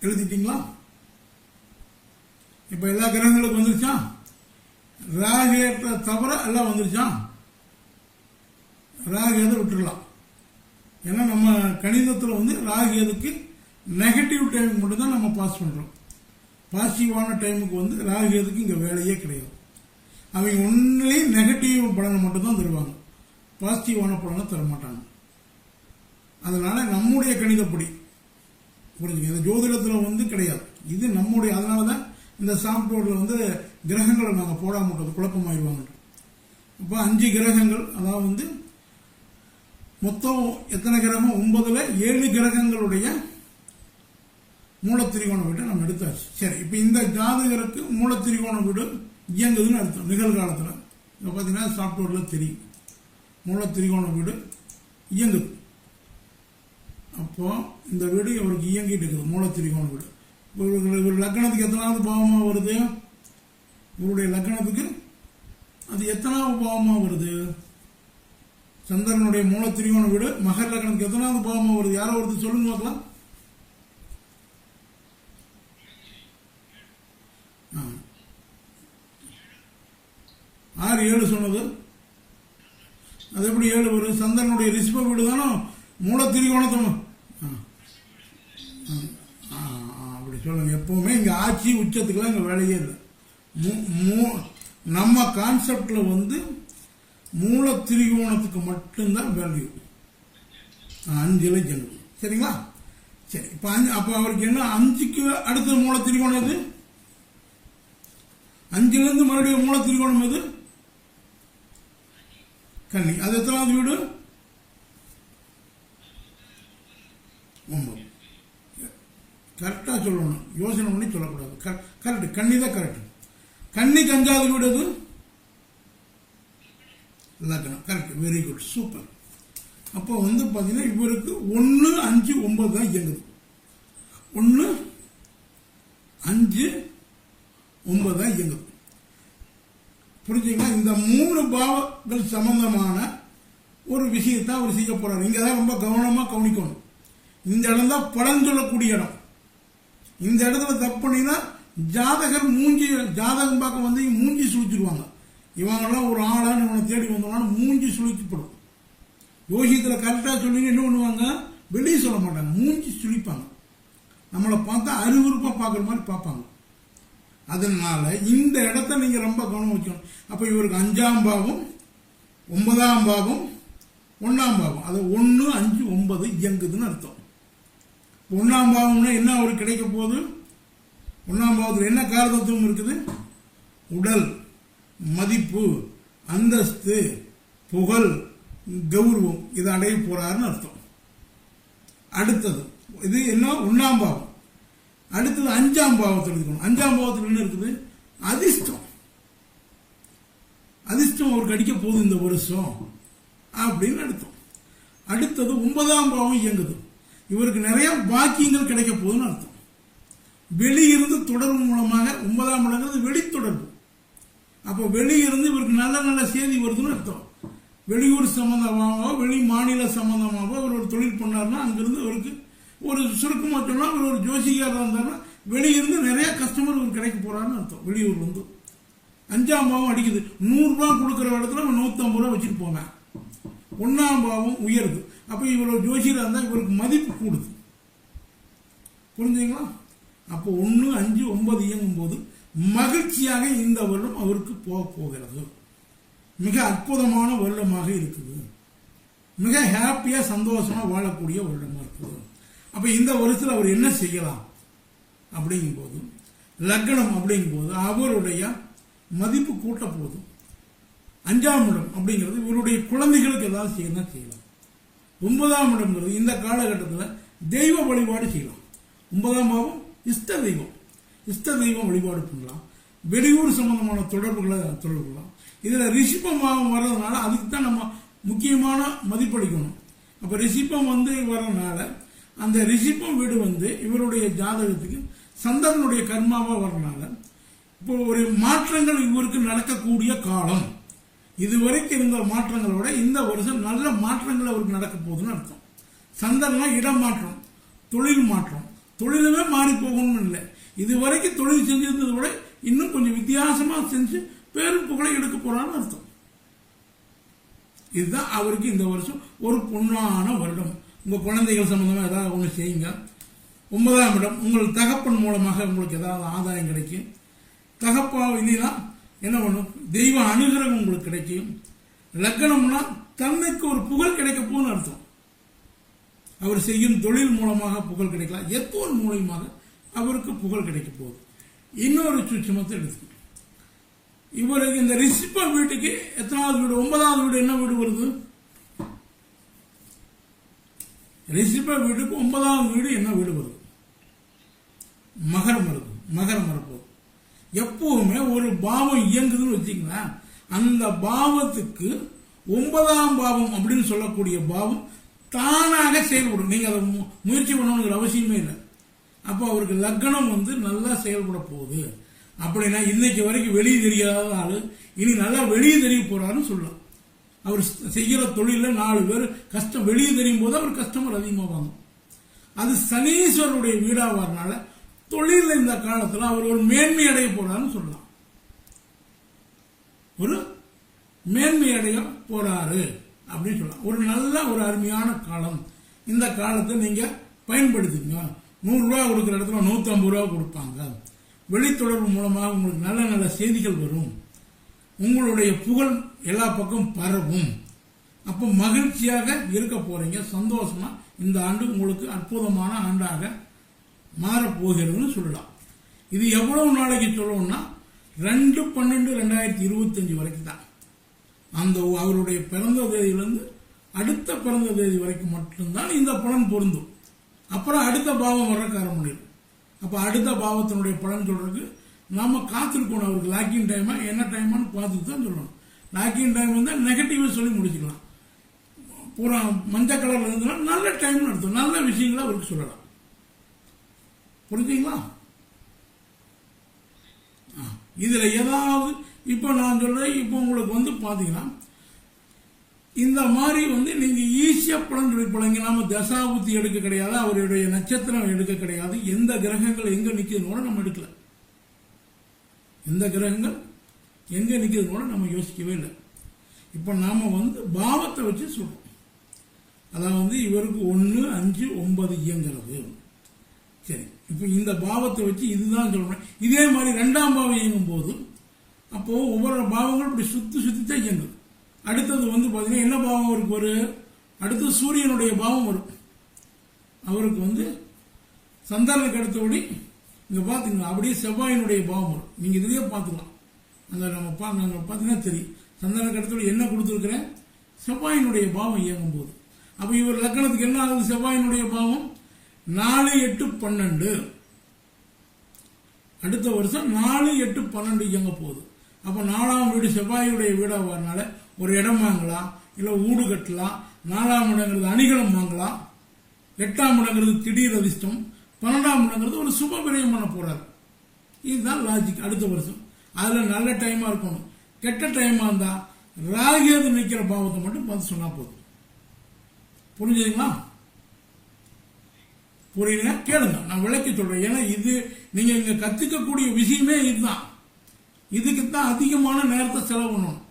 எழுதிட்டீங்களா? இப்ப எல்லா கிரகங்களுக்கும் வந்துருச்சா? ராகேட்ட தவிர எல்லாம் வந்துருச்சா? ராகேதை விட்டுடலாம். ஏன்னா நம்ம கணிதத்தில் வந்து ராகேதுக்கு நெகட்டிவ் டைம் மட்டும்தான் நம்ம பாஸ் பண்றோம். பாசிட்டிவான டைமுக்கு வந்து ராகேதுக்கு இங்க வேலையே கிடையாது. அவங்க ஒன்லையும் நெகட்டிவ் பலனை மட்டும்தான் தருவாங்க. பாசிட்டிவான பலனை தர மாட்டாங்க அதனால நம்முடைய கணிதப்படி புரிஞ்சுங்க. இந்த ஜோதிடத்தில் வந்து கிடையாது. இது நம்முடைய அதனால தான் இந்த சாஃப்ட்வேர்ல வந்து கிரகங்களை நாங்கள் போடாம விட்டது குழப்பமாயிடுவாங்க இப்போ அஞ்சு கிரகங்கள் அதாவது வந்து மொத்தம் எத்தனை கிரகம் ஒன்பதில் ஏழு கிரகங்களுடைய மூலத்திரிகோண வீட்டை நம்ம எடுத்தாச்சு. சரி இப்போ இந்த ஜாதகருக்கு மூலத்திரிகோண வீடு இயங்குதுன்னு அர்த்தம். நிகழ்காலத்தில் இப்போ பார்த்தீங்கன்னா சாஃப்ட்வேரில் தெரியும். மூலத்திரிகோண வீடு இயங்குது. அப்போ இந்த வீடு இவருக்கு இயங்கிட்டு இருக்குது மூலத்திரிகோன் வீடு. இவர்களுக்கு இவர் லக்னத்துக்கு எத்தனாவது பாவமாக வருது? இவருடைய லக்னத்துக்கு அது எத்தனாவது பாவமாக வருது? சந்திரனுடைய மூலத்திரிகோன் வீடு மகர் லக்னத்துக்கு எத்தனாவது பாவமாக வருது? யாரோ ஒருத்தர் சொல்லுங்க பார்க்கலாம். ஆறு ஏழு சொன்னது. அது எப்படி ஏழு வரும்? சந்திரனுடைய ரிஷப வீடு தானே? மூலத்திரிகோணத்தை சொல்லுங்க எப்பவுமே இங்க ஆட்சி உச்சத்துக்குலாம் இங்க வேலையே இல்லை. மூ- மூ- நம்ம கான்செப்ட்ல வந்து மூல திரிகோணத்துக்கு மட்டும்தான் வேல்யூ அஞ்சுல ஜென்மம் சரிங்களா? சரி இப்ப அஞ்சு அப்ப அவருக்கு என்ன அஞ்சுக்கு அடுத்த மூல திரிகோணம் எது? அஞ்சுல இருந்து மறுபடியும் மூல திரிகோணம் எது? கன்னி. அது எத்தனாவது வீடு? ஒன்பது. கரெக்டாக சொல்லணும். யோசனை பண்ணி சொல்லக்கூடாது. கரெக்ட் கண்ணி தான் கரெக்ட் கண்ணி அஞ்சாவது விடுது. எது லக்னம் கரெக்ட் வெரி குட் சூப்பர் அப்போ வந்து பார்த்தீங்கன்னா இவருக்கு ஒன்று அஞ்சு ஒன்பது தான் இயங்குது. ஒன்று அஞ்சு ஒன்பது தான் இயங்குது. புரிஞ்சுங்களா? இந்த மூணு பாவங்கள் சம்பந்தமான ஒரு விஷயத்தை அவர் செய்ய போறாரு. இங்கே தான் ரொம்ப கவனமாக கவனிக்கணும். இந்த இடம் தான் பலன் சொல்லக்கூடிய இடம். இந்த இடத்துல தப்பு பண்ணினா ஜாதகர் மூஞ்சி ஜாதகம் பார்க்க வந்து மூஞ்சி சுழிச்சிருவாங்க. இவங்கெல்லாம் ஒரு ஆளான்னு இவனை தேடி வந்தோம்னா மூஞ்சி சுழிக்கப்படும். யோசியத்தில் கரெக்டாக சொல்லி என்ன பண்ணுவாங்க? வெளியே சொல்ல மாட்டாங்க மூஞ்சி சுழிப்பாங்க. நம்மளை பார்த்தா அறிவுறுப்பாக பார்க்குற மாதிரி பார்ப்பாங்க. அதனால இந்த இடத்த நீங்கள் ரொம்ப கவனம் வச்சுக்கணும் அப்போ இவருக்கு அஞ்சாம் பாவம் ஒன்பதாம் பாவம் ஒன்றாம் பாவம். அது ஒன்று அஞ்சு ஒன்பது இயங்குதுன்னு அர்த்தம். ஒன்னாம் பாவம்னா என்ன அவருக்கு கிடைக்க போகுது? ஒன்னாம் பாவத்தில் என்ன காரதத்துவம் இருக்குது? உடல் மதிப்பு அந்தஸ்து புகழ் கௌரவம். இதை அடைய போறாருன்னு அர்த்தம். அடுத்தது இது என்ன? ஒன்னாம் பாவம். அடுத்தது அஞ்சாம் பாவத்தில் இருக்கணும். அஞ்சாம் பாவத்தில் என்ன இருக்குது? அதிர்ஷ்டம். அதிர்ஷ்டம் அவருக்கு அடிக்க போகுது இந்த வருஷம் அப்படின்னு அர்த்தம். அடுத்தது ஒன்பதாம் பாவம் இயங்குது. இவருக்கு நிறைய பாக்கியங்கள் கிடைக்க போகுதுன்னு அர்த்தம். வெளியிருந்து தொடர்பு மூலமாக ஒன்பதாம் இடங்கிறது வெளித்தொடர்பு. அப்போ வெளியிருந்து இவருக்கு நல்ல நல்ல செய்தி வருதுன்னு அர்த்தம். வெளியூர் சம்பந்தமாகவோ வெளி மாநில சம்பந்தமாகவோ அவர் ஒரு தொழில் பண்ணாருன்னா அங்கிருந்து அவருக்கு ஒரு சுருக்கமாக சொன்னால் அவர் ஒரு ஜோசிகாரா இருந்தாருன்னா வெளியிருந்து நிறைய கஸ்டமர் இவர் கிடைக்க போறாருன்னு அர்த்தம். வெளியூர் வந்து அஞ்சாம் பாவம் அடிக்குது. நூறுரூபா கொடுக்குற இடத்துல நூற்றம்பது ரூபா வச்சுட்டு போவேன் ஒன்றாம் பாவம் உயருது. அப்ப இவ்வளவு ஜோசியராக இருந்தால் இவருக்கு மதிப்பு கூடுது. புரிஞ்சுங்களா அப்போ ஒன்று அஞ்சு ஒன்பது இயங்கும் போது மகிழ்ச்சியாக இந்த வருடம் அவருக்கு போக போகிறது. மிக அற்புதமான வருடமாக இருக்குது. மிக ஹாப்பியாக சந்தோஷமா வாழக்கூடிய வருடமாக இருக்குது. அப்போ இந்த வருஷத்துல அவர் என்ன செய்யலாம்? அப்படிங்கும்போது லக்னம் அப்படிங்கும்போது அவருடைய மதிப்பு கூட்ட போதும் அஞ்சாம் இடம் அப்படிங்கிறது இவருடைய குழந்தைகளுக்கு ஏதாவது செய்யணும் செய்யலாம். ஒன்பதாம் இடம்ங்கிறது இந்த காலகட்டத்தில் தெய்வ வழிபாடு செய்யலாம். ஒன்பதாம் பாவம் இஷ்ட தெய்வம். இஷ்ட தெய்வம் வழிபாடு பண்ணலாம். வெளியூர் சம்பந்தமான தொடர்புகளை தொடர்பு கொள்ளலாம். இதில் ரிஷிபமாகவும் வர்றதுனால அதுக்கு தான் நம்ம முக்கியமான மதிப்பளிக்கணும். அப்போ ரிஷிபம் வந்து வர்றதுனால அந்த ரிஷிபம் வீடு வந்து இவருடைய ஜாதகத்துக்கு சந்திரனுடைய கர்மாவாக வர்றதுனால இப்போ ஒரு மாற்றங்கள் இவருக்கு நடக்கக்கூடிய காலம். இதுவரைக்கும் இருந்த மாற்றங்களை விட இந்த வருஷம் நல்ல மாற்றங்கள் அவருக்கு நடக்க போகுதுன்னு அர்த்தம். சந்திரனா இடம் மாற்றம் தொழில் மாற்றம். தொழிலுமே மாறி போகணும்னு இல்லை. இது வரைக்கும் தொழில் செஞ்சிருந்ததை விட இன்னும் கொஞ்சம் வித்தியாசமாக செஞ்சு பேரும் புகழை எடுக்க போறான்னு அர்த்தம். இதுதான் அவருக்கு இந்த வருஷம் ஒரு பொண்ணான வருடம். உங்கள் குழந்தைகள் சம்மந்தமாக ஏதாவது ஒன்று செய்யுங்க. ஒன்பதாம் இடம் உங்கள் தகப்பன் மூலமாக உங்களுக்கு ஏதாவது ஆதாயம் கிடைக்கும். தகப்பா இல்லைன்னா என்ன பண்ணும்? தெய்வ அனுகிரகம் உங்களுக்கு கிடைக்கும். லக்கணம்னா தன்னைக்கு ஒரு புகழ் கிடைக்க போகுன்னு அர்த்தம். அவர் செய்யும் தொழில் மூலமாக புகழ் கிடைக்கலாம். ஏதோ மூலியமாக அவருக்கு புகழ் கிடைக்க போகுது. இன்னொரு சுட்சமத்தை எடுத்து. இவருக்கு இந்த ரிசிப்பர் வீட்டுக்கு எத்தனாவது வீடு? ஒன்பதாவது வீடு என்ன வீடு வருது? ரிசிப்பர் வீட்டுக்கு ஒன்பதாவது வீடு என்ன வீடு வருது? மகரம் வருது மகரம் வரப்போகுது எப்பவுமே ஒரு பாவம் இயங்குதுன்னு வச்சுங்களேன் அந்த பாவத்துக்கு ஒன்பதாம் பாவம் அப்படின்னு சொல்லக்கூடிய பாவம் தானாக செயல்படும். நீங்கள் அதை மு- முயற்சி பண்ணணுங்கிற அவசியமே இல்லை. அப்போ அவருக்கு லக்னம் வந்து நல்லா செயல்பட போகுது. அப்படின்னா இன்னைக்கு வரைக்கும் வெளியே தெரியாத ஆள் இனி நல்லா வெளியே தெரிய போறாருன்னு சொல்லலாம். அவர் செய்கிற தொழிலில் நாலு பேர் கஷ்டம் வெளியே தெரியும் போது அவர் கஸ்டமர் அதிகமாக வாங்கும். அது சனீஸ்வரருடைய வீடாவாரனால தொழில் இந்த காலத்தில் அவர் ஒரு மேன்மை அடைய போறாருன்னு சொல்லலாம். ஒரு மேன்மை அடைய போறாரு அப்படின்னு சொல்லலாம். ஒரு நல்ல ஒரு அருமையான காலம். இந்த காலத்தை நீங்க பயன்படுத்திங்க நூறுரூவா கொடுக்குற இடத்துல நூற்றம்பது ரூபா கொடுப்பாங்க. வெளித்தொடர்பு மூலமாக உங்களுக்கு நல்ல நல்ல செய்திகள் வரும். உங்களுடைய புகழ் எல்லா பக்கம் பரவும். அப்போ மகிழ்ச்சியாக இருக்க போறீங்க சந்தோஷமா. இந்த ஆண்டு உங்களுக்கு அற்புதமான ஆண்டாக மாறப்போகிறதுன்னு சொல்லலாம். இது எவ்வளவு நாளைக்கு சொல்லணும்னா ரெண்டு பன்னெண்டு ரெண்டாயிரத்தி இருபத்தஞ்சு வரைக்கும் தான். அந்த அவருடைய பிறந்த தேதியிலிருந்து அடுத்த பிறந்த தேதி வரைக்கும் மட்டும்தான் இந்த பலன் பொருந்தும். அப்புறம் அடுத்த பாவம் வர முடியும் அப்போ அடுத்த பாவத்தினுடைய பலன் சொல்றதுக்கு நாம காத்திருக்கணும் அவருக்கு. லாக்கிங் டைமா என்ன டைமான்னு பார்த்துட்டு தான் சொல்லணும். லாக்கிங் டைம் வந்து நெகட்டிவ் சொல்லி முடிச்சுக்கலாம். பூரா மஞ்சள் கலரில் இருந்ததுன்னா நல்ல டைம்னு அர்த்தம். நல்ல விஷயங்களை அவருக்கு சொல்லலாம். புரிஞ்சுங்களா? ஆ, இதுல ஏதாவது இப்போ நான் சொல்றேன் இப்போ உங்களுக்கு வந்து பாத்தீங்கன்னா இந்த மாதிரி வந்து நீங்க ஈஸியா பலன் சொல்லி தசாபுத்தி எடுக்க கிடையாது அவருடைய நட்சத்திரம் எடுக்க கிடையாது எந்த கிரகங்கள் எங்க நிக்குதுன்னு நம்ம எடுக்கல. எந்த கிரகங்கள் எங்க நிக்குதுன்னு கூட நம்ம யோசிக்கவே இல்லை. இப்போ நாம வந்து பாவத்தை வச்சு சொல்றோம். அதாவது இவருக்கு ஒன்று அஞ்சு ஒன்பது இயங்கிறது. சரி. இப்போ இந்த பாவத்தை வச்சு இதுதான் சொல்றேன். இதே மாதிரி ரெண்டாம் பாவம் இயங்கும் போது அப்போ ஒவ்வொரு பாவங்களும் இப்படி சுத்தி சுத்தி தான் இயங்குது. அடுத்தது வந்து பாத்தீங்கன்னா என்ன பாவம் அவருக்கு வரும் அடுத்து சூரியனுடைய பாவம் வரும். அவருக்கு வந்து சந்திரனுக்கு அடுத்தபடி இங்க பாத்தீங்களா அப்படியே செவ்வாயினுடைய பாவம் வரும். நீங்க இதுலயே பாத்துக்கலாம் அந்த நம்ம பா அங்க பாத்தீங்கன்னா தெரியும். சந்திரனுக்கு அடுத்தபடி என்ன கொடுத்துருக்குறேன்? செவ்வாயினுடைய பாவம் இயங்கும் போது அப்ப இவர் லக்கணத்துக்கு என்ன ஆகுது? செவ்வாயினுடைய பாவம்? நாலு எட்டு பன்னெண்டு. அடுத்த வருஷம் நாலு எட்டு பன்னெண்டு இயங்க போகுது. அப்போ நாலாம் வீடு செவ்வாயுடைய வீடாக வரனால ஒரு இடம் வாங்கலாம் இல்லை வீடு கட்டலாம் நாலாம் இடங்கிறது அணிகலம் வாங்கலாம் எட்டாம் இடங்கிறது திடீர் அதிர்ஷ்டம் பன்னெண்டாம் இடங்கிறது ஒரு சுப விரயம் பண்ண போறாரு. இதுதான் லாஜிக் அடுத்த வருஷம். அதில் நல்ல டைமாக இருக்கணும். கெட்ட டைமாக இருந்தால் ராகேது நிற்கிற பாவத்தை மட்டும் பார்த்து சொன்னால் போதும். புரிஞ்சுதுங்களா? புரியல கேளுங்க. நான் விளக்கி சொல்றேன். ஏன்னா இது நீங்க இங்க கத்துக்கக்கூடிய விஷயமே இதுதான். இதுக்கு தான் அதிகமான நேரத்தை செலவு பண்ணணும்.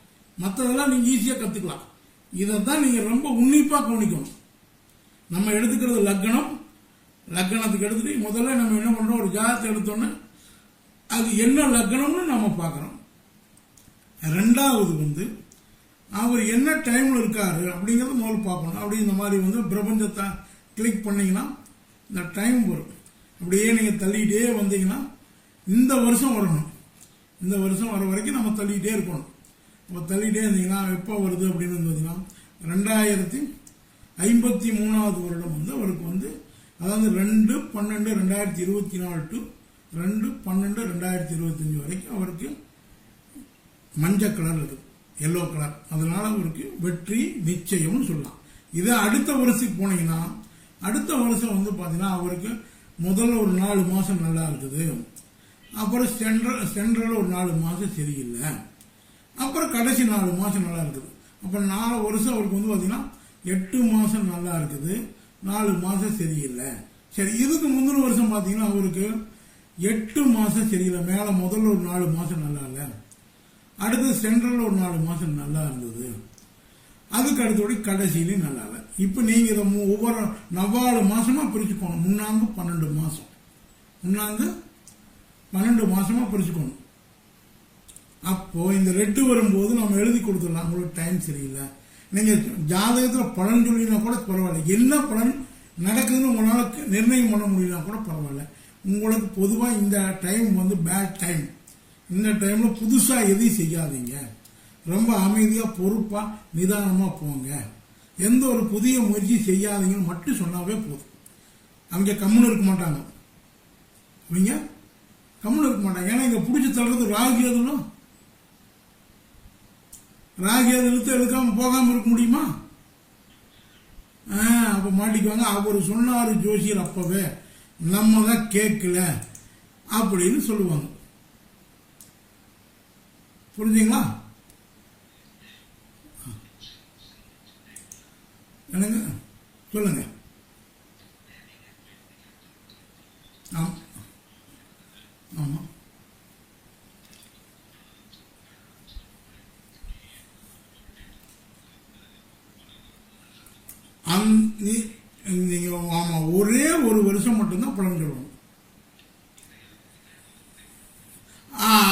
மற்றதெல்லாம் நீங்க ஈஸியா கத்துக்கலாம். இதை தான் நீங்க ரொம்ப உன்னிப்பா கவனிக்கணும். நம்ம எடுத்துக்கிறது லக்னம் லக்னத்துக்கு எடுத்துட்டு முதல்ல நம்ம என்ன பண்றோம்? ஒரு ஜாதகத்தை எடுத்தோன்னே அது என்ன லக்னம்னு நம்ம பார்க்குறோம். ரெண்டாவது வந்து அவர் என்ன டைமில் இருக்காரு அப்படிங்கிறத முதல்ல பார்க்கணும். அப்படி இந்த மாதிரி வந்து பிரபஞ்சத்தை கிளிக் பண்ணிங்கன்னா இந்த டைம் வரும். அப்படியே நீங்கள் தள்ளிக்கிட்டே வந்தீங்கன்னா இந்த வருஷம் வரணும். இந்த வருஷம் வர வரைக்கும் நம்ம தள்ளிக்கிட்டே இருக்கணும். இப்போ தள்ளிக்கிட்டே இருந்தீங்கன்னா எப்போ வருது அப்படின்னு பார்த்தீங்கன்னா ரெண்டாயிரத்தி ஐம்பத்தி மூணாவது வருடம் வந்து அவருக்கு வந்து அதாவது ரெண்டு பன்னெண்டு ரெண்டாயிரத்தி இருபத்தி நாலு டு ரெண்டு பன்னெண்டு ரெண்டாயிரத்தி இருபத்தஞ்சி வரைக்கும் அவருக்கு மஞ்சள் கலர் இருக்கு. எல்லோ கலர் அதனால் அவருக்கு வெற்றி நிச்சயம்னு சொல்லலாம். இதை அடுத்த வருஷத்துக்கு போனீங்கன்னா அடுத்த வருஷம் வந்து பார்த்தீங்கன்னா அவருக்கு முதல்ல ஒரு நாலு மாதம் நல்லா இருக்குது அப்புறம் சென்ட்ரல் சென்ட்ரல் ஒரு நாலு மாதம் சரியில்லை. அப்புறம் கடைசி நாலு மாதம் நல்லா இருக்குது. அப்புறம் நாலு வருஷம் அவருக்கு வந்து பார்த்தீங்கன்னா எட்டு மாதம் நல்லா இருக்குது. நாலு மாதம் சரியில்லை. சரி இதுக்கு முந்தின வருஷம் பார்த்தீங்கன்னா அவருக்கு எட்டு மாதம் சரியில்லை. மேலே முதல்ல ஒரு நாலு மாதம் நல்லா இல்லை. அடுத்து சென்ட்ரல் ஒரு நாலு மாதம் நல்லா இருந்தது. அதுக்கு அடுத்தபடி கடைசியிலையும் நல்லா இல்லை. இப்போ நீங்கள் இதை ஒவ்வொரு நவ்வாறு மாதமாக பிரிச்சுக்கணும். முன்னாங்கு பன்னெண்டு மாதம் முன்னாங்கு பன்னெண்டு மாதமாக பிரிச்சுக்கணும். அப்போது இந்த ரெட்டு வரும்போது நம்ம எழுதி கொடுத்துடலாம். உங்களுக்கு டைம் சரியில்லை. நீங்கள் ஜாதகத்தில் பலன் சொல்லினா கூட பரவாயில்ல. என்ன பலன் நடக்குதுன்னு உங்களால் நிர்ணயம் பண்ண முடியலனா கூட பரவாயில்ல. உங்களுக்கு பொதுவாக இந்த டைம் வந்து பேட் டைம் இந்த டைமில் புதுசாக எதையும் செய்யாதீங்க. ரொம்ப அமைதியாக பொறுப்பாக நிதானமாக போங்க. எந்த ஒரு புதிய முயற்சி செய்யாதீங்கன்னு மட்டும் சொன்னாவே போதும். அவங்க கம்முன்னு இருக்க மாட்டாங்க. அவங்க கம்முன்னு இருக்க மாட்டாங்க. ஏன்னா இங்க பிடிச்சி தள்ளுறது ராகு எதுவும் ராகி அதை இழுத்து எடுக்காமல் போகாம இருக்க முடியுமா? ஆ, அப்ப மாட்டிக்குவாங்க. அவர் சொன்னாரு ஜோசியர் அப்பவே. நம்ம தான் கேட்கல அப்படின்னு சொல்லுவாங்க. புரிஞ்சுங்களா? என்னங்க? சொல்லுங்க. ஆமா. ஆமா. அந்த- நீ- நீங்க ஆமா ஒரே ஒரு வருஷம் மட்டும்தான் பலன் சொல்லணும்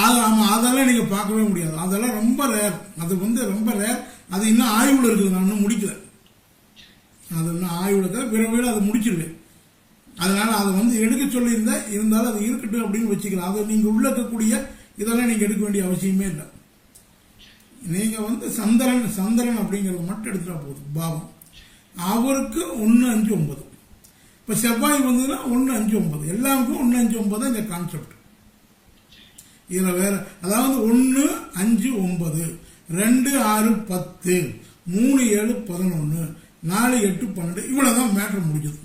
அது ஆமா அதெல்லாம் நீங்கள் பார்க்கவே முடியாது. அதெல்லாம் ரொம்ப ரேர் அது வந்து ரொம்ப ரேர் அது இன்னும் ஆய்வுல இருக்குது. நான் இன்னும் முடி அது இன்னும் ஆய்வுல இருக்குது விரைவில் அதை முடிச்சிருவேன் அதனால அதை வந்து எடுக்க சொல்லியிருந்தேன் இருந்தாலும் அது இருக்கட்டும் அப்படின்னு வச்சுக்கலாம். அதை நீங்க உள்ள இருக்கக்கூடிய இதெல்லாம் நீங்க எடுக்க வேண்டிய அவசியமே இல்லை. நீங்க வந்து சந்திரன் சந்திரன் அப்படிங்கிறத மட்டும் எடுத்துட்டா போதும். பாவம். அவருக்கு ஒன்று அஞ்சு ஒன்பது. இப்போ செவ்வாய் வந்ததுன்னா ஒன்று அஞ்சு ஒன்பது. எல்லாருக்கும் ஒன்று அஞ்சு ஒன்பது தான் இந்த கான்செப்ட் இதில் வேற அதாவது ஒன்று அஞ்சு ஒன்பது. ரெண்டு ஆறு பத்து. மூணு ஏழு பதினொன்று நாலு எட்டு பன்னெண்டு. இவ்வளோதான் மேட்ரு முடிஞ்சது.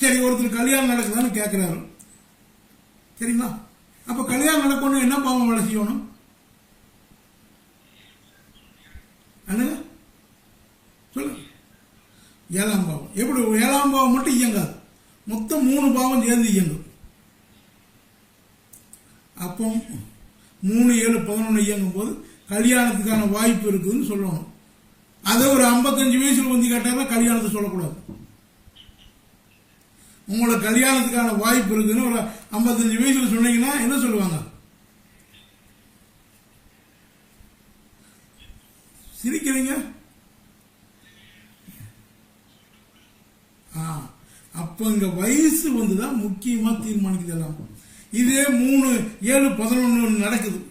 சரி ஒருத்தர் கல்யாணம் நடக்குதான்னு கேட்குறாரு சரிங்களா அப்போ கல்யாணம் நடக்கணும் என்ன பாவம் வேலை செய்யணும்? என்னங்க சொல்லுங்க ஏழாம் பாவம். எப்படி? ஏழாம் பாவம் மட்டும் இயங்காது. மொத்தம் மூணு பாவம் சேர்ந்து இயங்கும். அப்போ மூணு ஏழு பதினொன்று இயங்கும் போது கல்யாணத்துக்கான வாய்ப்பு இருக்குதுன்னு சொல்லணும். அதை ஒரு ஐம்பத்தஞ்சு வயசுல வந்து கேட்டாங்கன்னா கல்யாணத்தை சொல்லக்கூடாது. உங்களோட கல்யாணத்துக்கான வாய்ப்பு இருக்குன்னு ஒரு ஐம்பத்தஞ்சு வயசுல சொன்னீங்கன்னா என்ன சொல்லுவாங்க? சிரிக்கிறீங்க? ஆ, அப்ப இங்க வயசு வந்துதான் முக்கியமா தீர்மானிக்குது எல்லாம். இதே மூணு ஏழு பதினொன்று நடக்குது.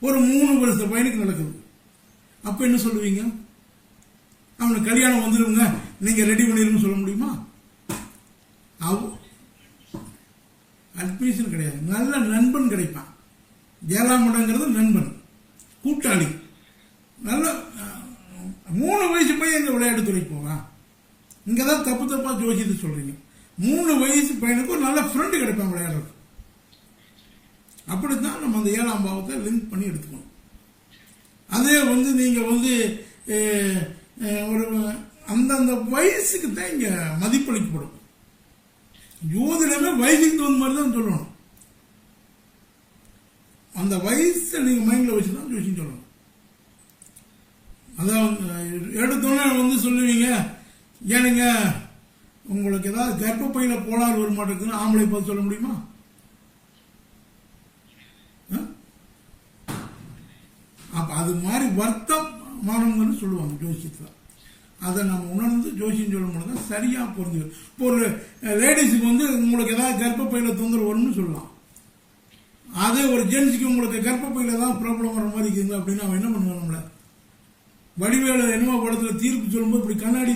ஒரு மூணு வருஷ பையனுக்கு நடக்குது. அப்ப என்ன சொல்லுவீங்க? அவனுக்கு கல்யாணம் வந்துடுங்க நீங்க ரெடி பண்ணிருங்க சொல்ல முடியுமா? அவ் அட்மிஷன் கிடையாது. நல்ல நண்பன் கிடைப்பான். ஏழாம் நண்பன் கூட்டாளி. நல்ல மூணு வயசு பையன் இங்கே விளையாட்டு துறைக்கு போவான். இங்கே தான் தப்பு தப்பாக ஜோசித்து சொல்கிறீங்க மூணு வயசு பையனுக்கு ஒரு நல்ல ஃப்ரெண்டு கிடைப்பான் விளையாடுறது அப்படித்தான் நம்ம அந்த ஏழாம் பாவத்தை லிங்க் பண்ணி எடுத்துக்கணும். அதே வந்து நீங்கள் வந்து ஒரு அந்தந்த வயசுக்கு தான் இங்கே மதிப்பளிக்கப்படும். ஜோதிடமே வயசுக்கு தகுந்த மாதிரி தான் சொல்லணும். அந்த வயசை நீங்க மைண்ட்ல வச்சு தான் ஜோசியம் சொல்லணும். அதான் எடுத்தோன்னே வந்து சொல்லுவீங்க ஏனுங்க உங்களுக்கு ஏதாவது கர்ப்பப்பையில் கோளாறு வர மாட்டேங்குதுன்னு ஆம்பளை பார்த்து சொல்ல முடியுமா? ஆ? அப்ப அது மாதிரி வர்த்தமானவங்கன்னு சொல்லுவாங்க ஜோசியத்தில். அதை நம்ம உணர்ந்து ஜோசியம் சொல்லும் பொழுது தான் சரியா புரிஞ்சுக்கணும் இப்போ ஒரு லேடிஸுக்கு வந்து உங்களுக்கு ஏதாவது கர்ப்பப்பையில் தொந்தரவு வரும்னு சொல்லலாம். அதே ஒரு ஜென்ஸுக்கு உங்களுக்கு கர்ப்பப்பையில் தான் ப்ராப்ளம் வர மாதிரி இருக்குங்க அப்படின்னு அவன் என்ன பண்ணுவான் நம்மளை? வடிவேலு என்னமோ படத்தில் தீர்ப்பு சொல்லும்போது இப்படி கண்ணாடி